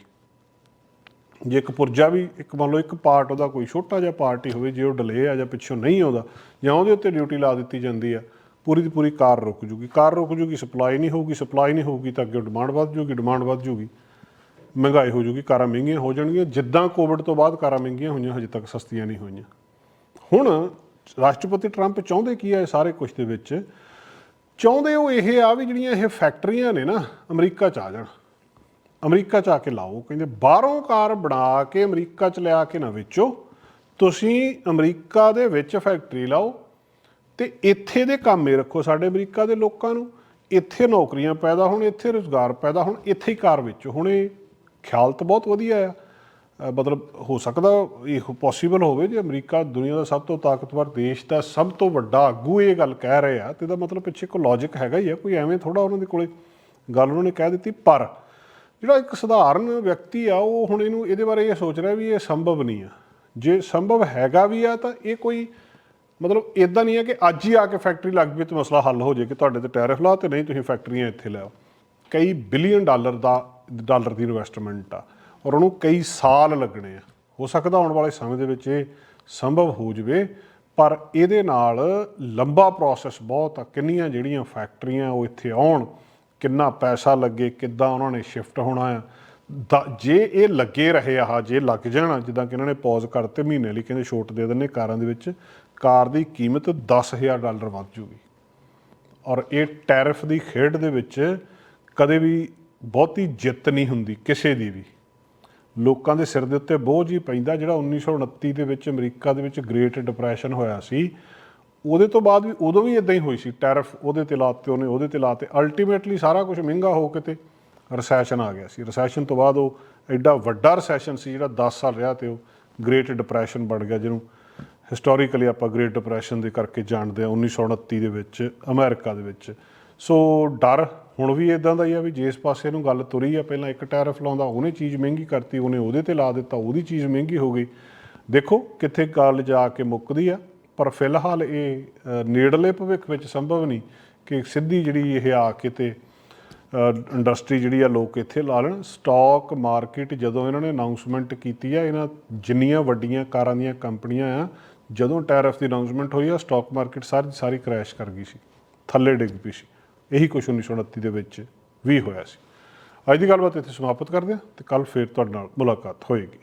ਜੇ ਇੱਕ ਪੁਰਜਾ ਵੀ, ਇੱਕ ਮੰਨ ਲਓ ਇੱਕ ਪਾਰਟ ਉਹਦਾ ਕੋਈ ਛੋਟਾ ਜਿਹਾ ਪਾਰਟ ਹੀ ਹੋਵੇ, ਜੇ ਉਹ ਡਿਲੇ ਆ ਜਾਂ ਪਿੱਛੋਂ ਨਹੀਂ ਆਉਂਦਾ, ਜਾਂ ਉਹਦੇ ਉੱਤੇ ਡਿਊਟੀ ਲਾ ਦਿੱਤੀ ਜਾਂਦੀ ਆ, ਪੂਰੀ ਦੀ ਪੂਰੀ ਕਾਰ ਰੁਕ ਜੂਗੀ। ਕਾਰ ਰੁਕ ਜੂਗੀ ਸਪਲਾਈ ਨਹੀਂ ਹੋਊਗੀ ਸਪਲਾਈ ਨਹੀਂ ਹੋਊਗੀ ਤਾਂ ਅੱਗੇ ਡਿਮਾਂਡ ਵੱਧ ਜੂਗੀ ਡਿਮਾਂਡ ਵੱਧ ਜੂਗੀ। ਮਹਿੰਗਾਈ ਹੋ ਜੂਗੀ, ਕਾਰਾਂ ਮਹਿੰਗੀਆਂ ਹੋ ਜਾਣਗੀਆਂ, ਜਿੱਦਾਂ ਕੋਵਿਡ ਤੋਂ ਬਾਅਦ ਕਾਰਾਂ ਮਹਿੰਗੀਆਂ ਹੋਈਆਂ, ਹਜੇ ਤੱਕ ਸਸਤੀਆਂ ਨਹੀਂ ਹੋਈਆਂ। ਹੁਣ ਰਾਸ਼ਟਰਪਤੀ ਟਰੰਪ ਚਾਹੁੰਦੇ ਕੀ ਆ ਇਹ ਸਾਰੇ ਕੁਝ ਦੇ ਵਿੱਚ? ਚਾਹੁੰਦੇ ਉਹ ਇਹ ਆ ਵੀ ਜਿਹੜੀਆਂ ਇਹ ਫੈਕਟਰੀਆਂ ਨੇ ਨਾ, ਅਮਰੀਕਾ ਚ ਆ ਜਾਣ। ਅਮਰੀਕਾ ਚ ਆ ਕੇ ਲਾਓ, ਕਹਿੰਦੇ ਬਾਹਰੋਂ ਕਾਰ ਬਣਾ ਕੇ ਅਮਰੀਕਾ ਚ ਲਿਆ ਕੇ ਨਾ ਵੇਚੋ, ਤੁਸੀਂ ਅਮਰੀਕਾ ਦੇ ਵਿੱਚ ਫੈਕਟਰੀ ਲਾਓ ਤੇ ਇੱਥੇ ਦੇ ਕੰਮੇ ਰੱਖੋ ਸਾਡੇ ਅਮਰੀਕਾ ਦੇ ਲੋਕਾਂ ਨੂੰ। ਇੱਥੇ ਨੌਕਰੀਆਂ ਪੈਦਾ ਹੋਣ, ਇੱਥੇ ਰੁਜ਼ਗਾਰ ਪੈਦਾ ਹੋਣ, ਇੱਥੇ ਹੀ ਕਾਰ ਵੇਚੋ। ਹੁਣ ਇਹ ਖਿਆਲ ਤਾਂ ਬਹੁਤ ਵਧੀਆ ਆ। ਮਤਲਬ ਹੋ ਸਕਦਾ ਇਹ ਪੋਸੀਬਲ ਹੋਵੇ ਜੇ ਅਮਰੀਕਾ ਦੁਨੀਆ ਦਾ ਸਭ ਤੋਂ ਤਾਕਤਵਰ ਦੇਸ਼ ਦਾ ਸਭ ਤੋਂ ਵੱਡਾ ਆਗੂ ਇਹ ਗੱਲ ਕਹਿ ਰਹੇ ਆ, ਤੇ ਇਹਦਾ ਮਤਲਬ ਪਿੱਛੇ ਕੋਈ ਲੌਜੀਕ ਹੈਗਾ ਹੀ ਆ, ਕੋਈ ਐਵੇਂ ਥੋੜਾ ਉਹਨਾਂ ਦੇ ਕੋਲੇ ਗੱਲ ਉਹਨਾਂ ਨੇ ਕਹਿ ਦਿੱਤੀ, ਪਰ ਜਿਹੜਾ ਇੱਕ ਸਧਾਰਨ ਵਿਅਕਤੀ ਆ, ਉਹ ਹੁਣ ਇਹਨੂੰ ਇਹਦੇ ਬਾਰੇ ਇਹ ਸੋਚ ਰਿਹਾ ਵੀ ਇਹ ਸੰਭਵ ਨਹੀਂ ਆ। ਜੇ ਸੰਭਵ ਹੈਗਾ ਵੀ ਆ, ਤਾਂ ਇਹ ਕੋਈ ਮਤਲਬ ਇਦਾਂ ਨਹੀਂ ਹੈ ਕਿ ਅੱਜ ਹੀ ਆ ਕੇ ਫੈਕਟਰੀ ਲੱਗ ਪਈ ਤੇ ਮਸਲਾ ਹੱਲ ਹੋ ਜੇ ਕਿ ਤੁਹਾਡੇ ਤੇ ਟੈਰਿਫ ਲਾ ਤੇ ਨਹੀਂ ਤੁਸੀਂ ਫੈਕਟਰੀਆਂ ਇੱਥੇ ਲਿਆਓ ਕਈ ਬਿਲੀਅਨ ਡਾਲਰ ਦਾ ਡਾਲਰ ਦੀ ਇਨਵੈਸਟਮੈਂਟ ਆ। ਔਰ ਉਹਨੂੰ ਕਈ ਸਾਲ ਲੱਗਣੇ ਆ। ਹੋ ਸਕਦਾ ਆਉਣ ਵਾਲੇ ਸਮੇਂ ਦੇ ਵਿੱਚ ਇਹ ਸੰਭਵ ਹੋ ਜਵੇ, ਪਰ ਇਹਦੇ ਨਾਲ ਲੰਬਾ ਪ੍ਰੋਸੈਸ ਬਹੁਤ ਆ। ਕਿੰਨੀਆਂ ਜਿਹੜੀਆਂ ਫੈਕਟਰੀਆਂ ਉਹ ਇੱਥੇ ਆਉਣ, ਕਿੰਨਾ ਪੈਸਾ ਲੱਗੇ, ਕਿੱਦਾਂ ਉਹਨਾਂ ਨੇ ਸ਼ਿਫਟ ਹੋਣਾ ਆ। ਦਾ- ਜੇ ਇਹ ਲੱਗੇ ਰਹੇ ਆ ਜੇ ਲੱਗ ਜਾਣਾ, ਜਿੱਦਾਂ ਕਿ ਇਹਨਾਂ ਨੇ ਪੌਜ਼ ਕਰਤੇ ਮਹੀਨੇ ਲਈ, ਕਹਿੰਦੇ ਛੋਟ ਦੇ ਦਿੰਨੇ ਕਾਰਾਂ ਦੇ ਵਿੱਚ, ਕਾਰ ਦੀ ਕੀਮਤ 10000 ਡਾਲਰ ਵੱਧ ਜੂਗੀ। ਔਰ ਇਹ ਟੈਰਿਫ ਦੀ ਖੇਡ ਦੇ ਵਿੱਚ ਕਦੇ ਵੀ ਬਹੁਤੀ ਜਿੱਤ ਨਹੀਂ ਹੁੰਦੀ ਕਿਸੇ ਦੀ ਵੀ। ਲੋਕਾਂ ਦੇ ਸਿਰ ਦੇ ਉੱਤੇ ਬੋਝ ਹੀ ਪੈਂਦਾ, ਜਿਹੜਾ 1929 ਦੇ ਵਿੱਚ ਅਮਰੀਕਾ ਦੇ ਵਿੱਚ ਗ੍ਰੇਟ ਡਿਪਰੈਸ਼ਨ ਹੋਇਆ ਸੀ। ਉਹਦੇ ਤੋਂ ਬਾਅਦ ਵੀ ਉਦੋਂ ਵੀ ਇਦਾਂ ਹੀ ਹੋਈ ਸੀ, ਟੈਰਫ ਉਹਦੇ ਤੇ ਲਾਤੇ ਉਹਨੇ, ਉਹਦੇ ਤੇ ਲਾਤੇ। ਅਲਟੀਮੇਟਲੀ ਸਾਰਾ ਕੁਝ ਮਹਿੰਗਾ ਹੋ ਕੇ ਤੇ ਰਿਸੈਸ਼ਨ ਆ ਗਿਆ ਸੀ। ਰਿਸੈਸ਼ਨ ਤੋਂ ਬਾਅਦ ਉਹ ਐਡਾ ਵੱਡਾ ਰਿਸੈਸ਼ਨ ਸੀ, ਜਿਹੜਾ 10 ਸਾਲ ਰਿਹਾ ਤੇ ਉਹ ਗ੍ਰੇਟ ਡਿਪਰੈਸ਼ਨ ਬਣ ਗਿਆ, ਜਿਹਨੂੰ ਹਿਸਟੋਰੀਕਲੀ ਆਪਾਂ ਗ੍ਰੇਟ ਡਿਪਰੈਸ਼ਨ ਦੇ ਕਰਕੇ ਜਾਣਦੇ ਆ 1929 ਦੇ ਵਿੱਚ ਅਮਰੀਕਾ ਦੇ ਵਿੱਚ। ਸੋ ਡਰ ਹੁਣ ਵੀ ਇਦਾਂ ਦਾ ਹੀ ਆ ਵੀ ਜਿਸ ਪਾਸੇ ਨੂੰ ਗੱਲ ਤੁਰੀ ਆ, ਪਹਿਲਾਂ ਇੱਕ ਟੈਰਿਫ ਲਾਉਂਦਾ, ਉਹਨੇ ਚੀਜ਼ ਮਹਿੰਗੀ ਕਰਤੀ, ਉਹਨੇ ਉਹਦੇ ਤੇ ਲਾ ਦਿੱਤਾ, ਉਹਦੀ ਚੀਜ਼ ਮਹਿੰਗੀ ਹੋ ਗਈ। ਦੇਖੋ ਕਿੱਥੇ ਗੱਲ ਜਾ ਕੇ ਮੁੱਕਦੀ ਆ, ਪਰ ਫਿਲਹਾਲ ਇਹ ਨੇੜਲੇ ਭਵਿੱਖ ਵਿੱਚ ਸੰਭਵ ਨਹੀਂ ਕਿ ਸਿੱਧੀ ਜਿਹੜੀ ਇਹ ਆ ਕੇ ਤੇ ਇੰਡਸਟਰੀ ਜਿਹੜੀ ਆ ਲੋਕ ਇੱਥੇ ਲਾ ਲੈਣ। ਸਟਾਕ ਮਾਰਕੀਟ ਜਦੋਂ ਇਹਨਾਂ ਨੇ ਅਨਾਉਂਸਮੈਂਟ ਕੀਤੀ ਆ, ਇਹਨਾਂ ਜਿੰਨੀਆਂ ਵੱਡੀਆਂ ਕਾਰਾਂ ਦੀਆਂ ਕੰਪਨੀਆਂ ਆ, ਜਦੋਂ ਟੈਰਿਫ ਦੀ ਅਨਾਉਂਸਮੈਂਟ ਹੋਈ ਆ, ਸਟਾਕ ਮਾਰਕੀਟ ਸਾਰੀ ਦੀ ਸਾਰੀ ਕ੍ਰੈਸ਼ ਕਰ ਗਈ ਸੀ, ਥੱਲੇ ਡਿੱਗ ਪਈ ਸੀ। ਇਹੀ ਕੁਝ 1929 ਦੇ ਵਿੱਚ ਵੀ ਹੋਇਆ ਸੀ। ਅੱਜ ਦੀ ਗੱਲਬਾਤ ਇੱਥੇ ਸਮਾਪਤ ਕਰਦੇ ਹਾਂ ਤੇ ਕੱਲ ਫੇਰ ਤੁਹਾਡੇ ਨਾਲ ਮੁਲਾਕਾਤ ਹੋਏਗੀ।